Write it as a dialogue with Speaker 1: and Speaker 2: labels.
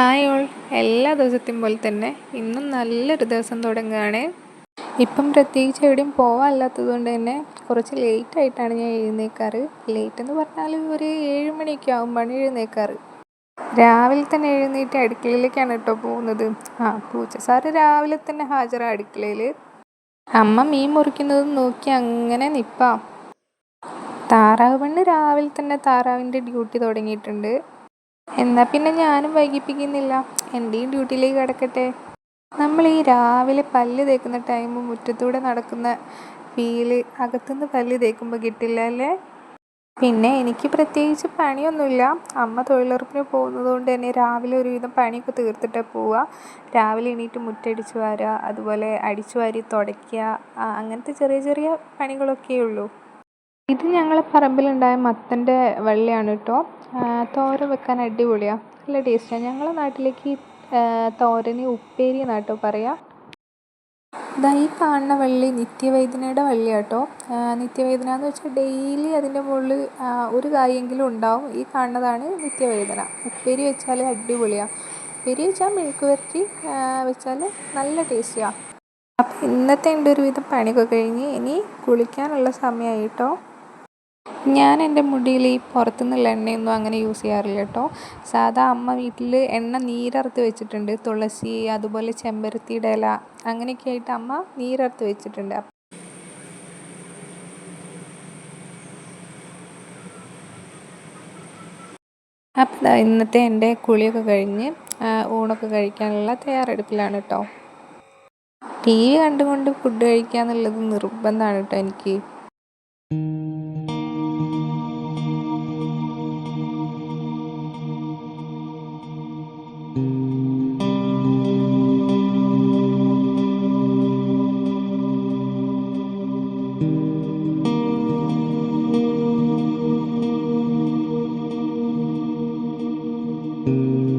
Speaker 1: Hi all എല്ലാ ദിവസത്തെയും പോലെ തന്നെ ഇന്നും നല്ലൊരു ദിവസം തുടങ്ങുകയാണ്. ഇപ്പം പ്രത്യേകിച്ച് എവിടെയും പോകാനില്ലാത്തത് കൊണ്ട് തന്നെ കുറച്ച് ലേറ്റ് ആയിട്ടാണ് ഞാൻ എഴുന്നേക്കാറ്. ലേറ്റ് എന്ന് പറഞ്ഞാൽ ഒരു ഏഴ് മണിയൊക്കെ ആകുമ്പോഴാണ് എഴുന്നേക്കാറ്. രാവിലെ തന്നെ എഴുന്നേറ്റ് അടുക്കളയിലേക്കാണ് കേട്ടോ പോകുന്നത്. ആ പൂച്ച സാറ് രാവിലെ തന്നെ ഹാജരാ അടുക്കളയിൽ അമ്മ മീൻ മുറിക്കുന്നതും നോക്കി അങ്ങനെ നിൽപ്പാം താറാവ് പെണ്ണ് രാവിലെ തന്നെ താറാവിന്റെ ഡ്യൂട്ടി തുടങ്ങിയിട്ടുണ്ട്. എന്നാൽ പിന്നെ ഞാനും വൈകിപ്പിക്കുന്നില്ല. എന്റെയും ഡ്യൂട്ടിയിലേക്ക് കിടക്കട്ടെ. നമ്മൾ ഈ രാവിലെ പല്ല് തേക്കുന്ന ടൈം മുറ്റത്തൂടെ നടക്കുന്ന ഫീൽ അകത്തുനിന്ന് പല്ല് തേക്കുമ്പോൾ കിട്ടില്ല അല്ലേ? പിന്നെ എനിക്ക് പ്രത്യേകിച്ച് പണിയൊന്നുമില്ല. അമ്മ തൊഴിലുറപ്പിന് പോകുന്നത് കൊണ്ട് തന്നെ രാവിലെ ഒരുവിധം പണിയൊക്കെ തീർത്തിട്ടേ പോവുക രാവിലെ എണീറ്റ് മുറ്റടിച്ച് വാരുക അതുപോലെ അടിച്ചു വാരി തുടയ്ക്കുക അങ്ങനത്തെ ചെറിയ ചെറിയ പണികളൊക്കെ ഉള്ളൂ. ഇത് ഞങ്ങളെ പറമ്പിലുണ്ടായ മത്തന്റെ വള്ളിയാണ് കേട്ടോ തോരൻ വെക്കാൻ അടിപൊളിയാണ് നല്ല ടേസ്റ്റാണ് ഞങ്ങളെ നാട്ടിലേക്ക് തോരന് ഉപ്പേരി എന്നാട്ടോ പറയാം. ഇതാ ഈ കാണുന്ന വള്ളി നിത്യവൈദ്യനയുടെ വള്ളിയാട്ടോ നിത്യവൈദ്യന എന്ന് വെച്ചാൽ ഡെയിലി അതിന്റെ മുകളിൽ ഒരു കായെങ്കിലും ഉണ്ടാവും. ഈ കാണുന്നതാണ് നിത്യവൈദ്യന. ഉപ്പേരി വെച്ചാൽ അടിപൊളിയാണ് ഉപ്പേരി വെച്ചാൽ മെഴുക്ക് വരട്ടി വെച്ചാൽ നല്ല ടേസ്റ്റിയാണ് അപ്പം ഇന്നത്തെ എന്റെ ഒരുവിധം പണിയൊക്കെ കഴിഞ്ഞ് ഇനി കുളിക്കാനുള്ള സമയമായി കേട്ടോ ഞാൻ എന്റെ മുടിയിൽ ഈ പുറത്തുനിന്നുള്ള എണ്ണയൊന്നും അങ്ങനെ യൂസ് ചെയ്യാറില്ല കേട്ടോ. സാധാ അമ്മ വീട്ടിൽ എണ്ണ നീരറുത്ത് വെച്ചിട്ടുണ്ട്. തുളസി അതുപോലെ ചെമ്പരത്തിയുടെ ഇല അങ്ങനെയൊക്കെ ആയിട്ട് അമ്മ നീരറുത്ത് വെച്ചിട്ടുണ്ട്. അപ്പം ഇന്നത്തെ എന്റെ കുളിയൊക്കെ കഴിഞ്ഞ് ഊണൊക്കെ കഴിക്കാനുള്ള തയ്യാറെടുപ്പിലാണ് കേട്ടോ. ടി വി കണ്ടുകൊണ്ട് ഫുഡ് കഴിക്കുക എന്നുള്ളത് നിർബന്ധമാണ് കേട്ടോ എനിക്ക്.
Speaker 2: thank mm -hmm. you